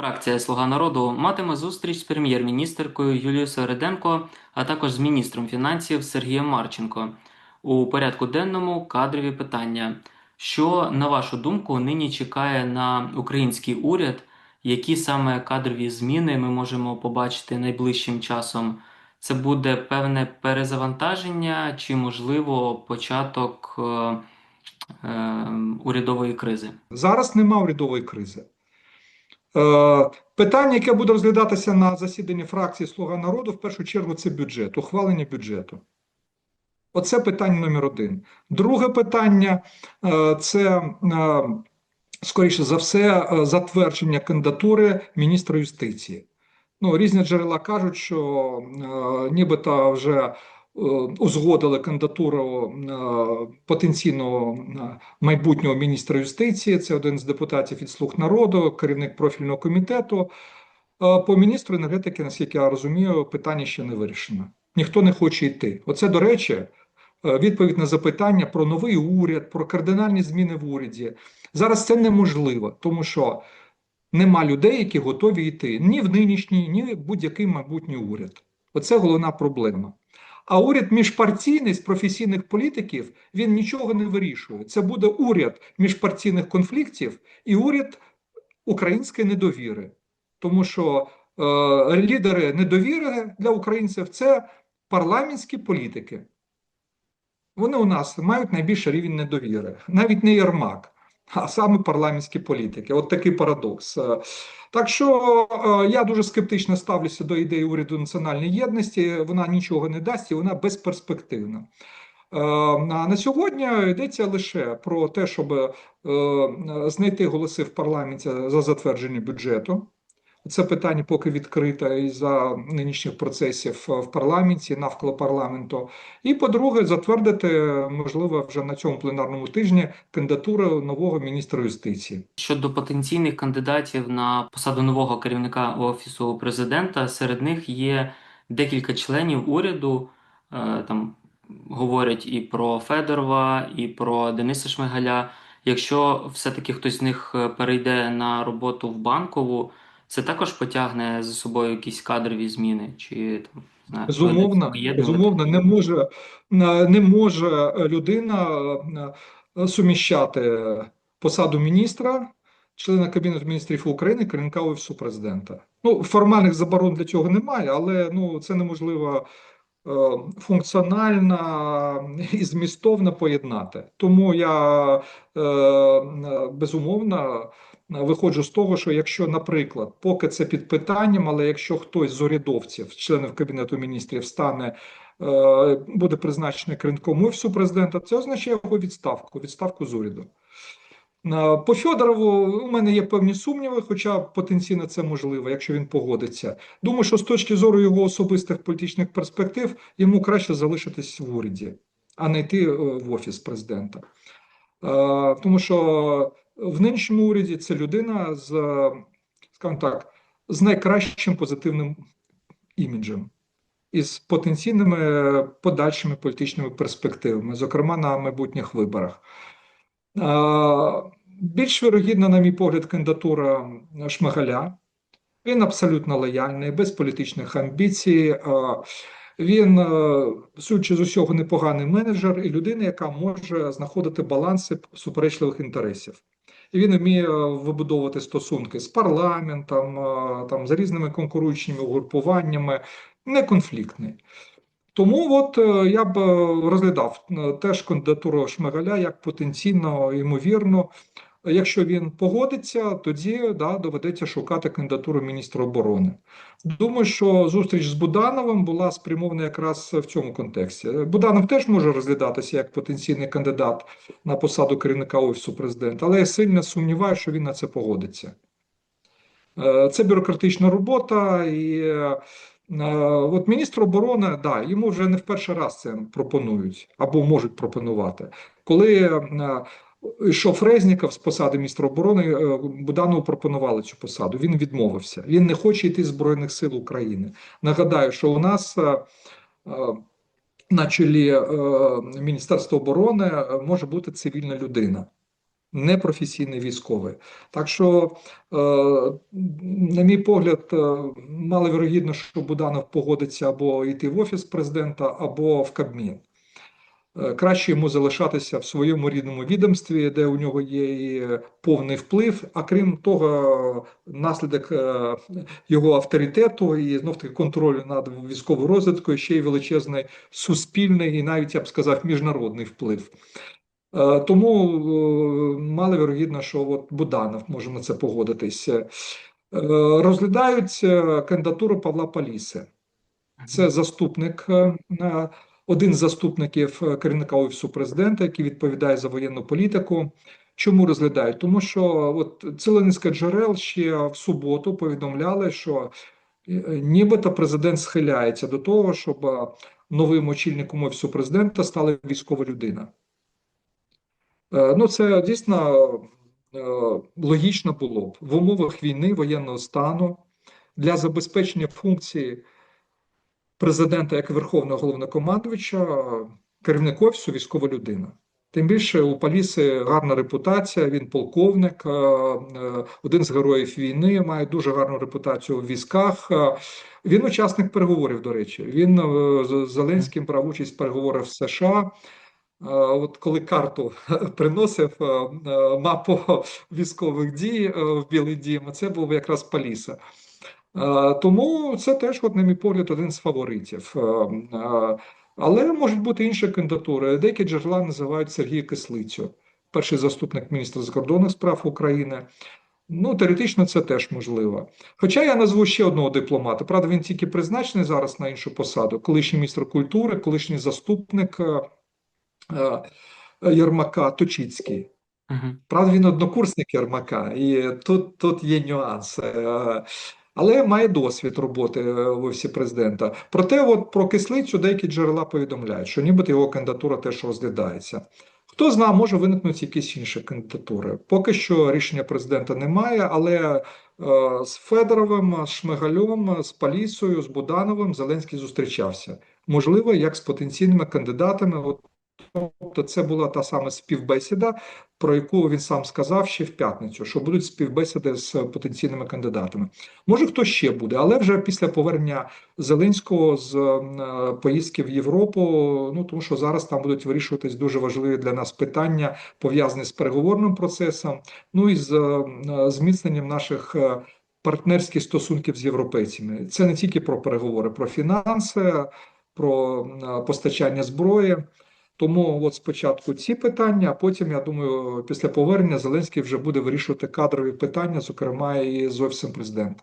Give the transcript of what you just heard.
Фракція Слуга народу матиме зустріч з прем'єр-міністеркою Юлією Свериденко, а також з міністром фінансів Сергієм Марченко. У порядку денному кадрові питання. Що, на вашу думку, нині чекає на український уряд? Які саме кадрові зміни ми можемо побачити найближчим часом? Це буде певне перезавантаження чи, можливо, початок е, е, урядової кризи? Зараз нема урядової кризи. Е, Питання, яке буде розглядатися на засіданні фракції Слуга народу, в першу чергу, це бюджет, ухвалення бюджету. Оце питання номер один. Друге питання е, це, е, скоріше за все, затвердження кандидатури міністра юстиції. Ну, різні джерела кажуть, що нібито вже узгодили кандидатуру е, потенційного е, майбутнього міністра юстиції. Це один з депутатів від «Слуг народу, керівник профільного комітету. Е, По міністру енергетики, наскільки я розумію, питання ще не вирішено. Ніхто не хоче йти. Оце, до речі, е, відповідь на запитання про новий уряд, про кардинальні зміни в уряді. Зараз це неможливо, тому що нема людей, які готові йти ні в нинішній, ні в будь-який майбутній уряд. Оце головна проблема. А уряд міжпартійний з професійних політиків він нічого не вирішує. Це буде уряд міжпартійних конфліктів і уряд української недовіри. Тому що е, лідери недовіри для українців це парламентські політики. Вони у нас мають найбільший рівень недовіри, навіть не Єрмак, а саме парламентські політики. От такий парадокс. Е, Так що е, я дуже скептично ставлюся до ідеї уряду національної єдності. Вона нічого не дасть і вона безперспективна. А На сьогодні йдеться лише про те, щоб е, знайти голоси в парламенті за затвердження бюджету. Це питання поки відкрите із за нинішніх процесів в парламенті, навколо парламенту. І по-друге, затвердити можливо вже на цьому пленарному тижні кандидатуру нового міністра юстиції. Щодо потенційних кандидатів на посаду нового керівника Офісу президента, серед них є декілька членів уряду. Е, Там говорять і про Федорова, і про Дениса Шмигаля. Якщо все-таки хтось з них е, перейде на роботу в банкову, це також потягне за собою якісь кадрові зміни, чи там знаю, Безумовно, безумовно, не може, не може людина е, суміщати посаду міністра, члена Кабінету міністрів України, керівника Офісу президента. Ну, формальних заборон для цього немає, але ну, це неможливо е, функціонально і змістовно поєднати. Тому я е, безумовно виходжу з того, що якщо, наприклад, поки це під питанням, але якщо хтось з урядовців, членів Кабінету міністрів, стане е, буде призначений керівником офісу президента, це означає його відставку, відставку з уряду. Е, По Фьодорову у мене є певні сумніви, хоча потенційно це можливо, якщо він погодиться. Думаю, що з точки зору його особистих політичних перспектив йому краще залишитись в уряді, а не йти е, в офіс президента. Е, Тому що в нинішньому уряді це людина з, скажімо так, з найкращим позитивним іміджем і з потенційними подальшими політичними перспективами, зокрема на майбутніх виборах. Більш вірогідна, на мій погляд, кандидатура Шмигаля. Він абсолютно лояльний, без політичних амбіцій. Він, е, судячи з усього, непоганий менеджер і людина, яка може знаходити баланси суперечливих інтересів. І він вміє вибудовувати стосунки з парламентом, е, там, з різними конкуруючими угрупуваннями, не конфліктний. Тому от е, я б е, розглядав е, теж кандидатуру Шмигаля як потенційно ймовірно. Якщо він погодиться, тоді да, доведеться шукати кандидатуру міністра оборони. Думаю, що зустріч з Будановим була спрямована якраз в цьому контексті. Буданов теж може розглядатися як потенційний кандидат на посаду керівника офісу президента, але я сильно сумніваюся, що він на це погодиться. Е, Це бюрократична робота, і е, от міністр оборони, да, йому вже не в перший раз це пропонують або можуть пропонувати. Коли е, йшов Резніков з посади міністра оборони, е, Буданову пропонували цю посаду. Він відмовився. Він не хоче йти з Збройних сил України. Нагадаю, що у нас е, е, на чолі Міністерства оборони може бути цивільна людина. непрофесійний військовий. Так що, е, на мій погляд, маловірогідно, що Буданов погодиться або йти в офіс президента, або в Кабмін. Е, Краще йому залишатися в своєму рідному відомстві, де у нього є і повний вплив. А крім того, наслідок е, його авторитету і знов таки контролю над військовою розвідкою ще й величезний суспільний і навіть я б сказав міжнародний вплив. Е, Тому е, маловірогідно, що от Буданов може на це погодитися. Е, Розглядають е, кандидатуру Павла Паліси. Це заступник, е, е, один з заступників е, керівника офісу президента, який відповідає за воєнну політику. Чому розглядають? Тому що от ціла низка джерел ще в суботу повідомляли, що е, нібито президент схиляється до того, щоб е, новим очільником офісу президента стала військова людина. Е, Ну, це дійсно е, логічно було б в умовах війни, воєнного стану для забезпечення функції президента як Верховного головнокомандувача, керівник офісу військова людина. Тим більше у Паліси гарна репутація, він полковник, е, е, один з героїв війни, має дуже гарну репутацію у військах. Е, Він учасник переговорів, до речі. Він з Зеленським брав участь в переговорах в США. От коли карту приносив мапу військових дій в Білий Дім, це був якраз Паліса. Е, Тому це теж, от, на мій погляд, один з фаворитів. Е, е, Але можуть бути інші кандидатури. Деякі джерела називають Сергія Кислицю, перший заступник міністра закордонних справ України. Ну, теоретично це теж можливо. Хоча я назву ще одного дипломата. Правда, він тільки призначений зараз на іншу посаду. Колишній міністр культури, колишній заступник Єрмака Точицький. Правда, він однокурсник Єрмака, і тут, тут є нюанс. Але має досвід роботи е, в офісі президента. Проте, от про кислицю деякі джерела повідомляють, що нібито його кандидатура теж розглядається. Хто знає, може виникнути якісь інші кандидатури. Поки що рішення президента немає, але е, з Федоровим, з Шмигалем, з Палісою, з Будановим Зеленський зустрічався. Можливо, як з потенційними кандидатами. От, тобто, це була та сама співбесіда, про яку він сам сказав ще в п'ятницю, що будуть співбесіди з потенційними кандидатами. Може, хто ще буде, але вже після повернення Зеленського з е, поїздки в Європу, ну тому що зараз там будуть вирішуватись дуже важливі для нас питання, пов'язані з переговорним процесом, ну і з е, зміцненням наших. е, Партнерських стосунків з європейцями це не тільки про переговори, про фінанси, про постачання зброї. Тому от спочатку ці питання, а потім, я думаю, після повернення Зеленський вже буде вирішувати кадрові питання, зокрема і з офісом президента.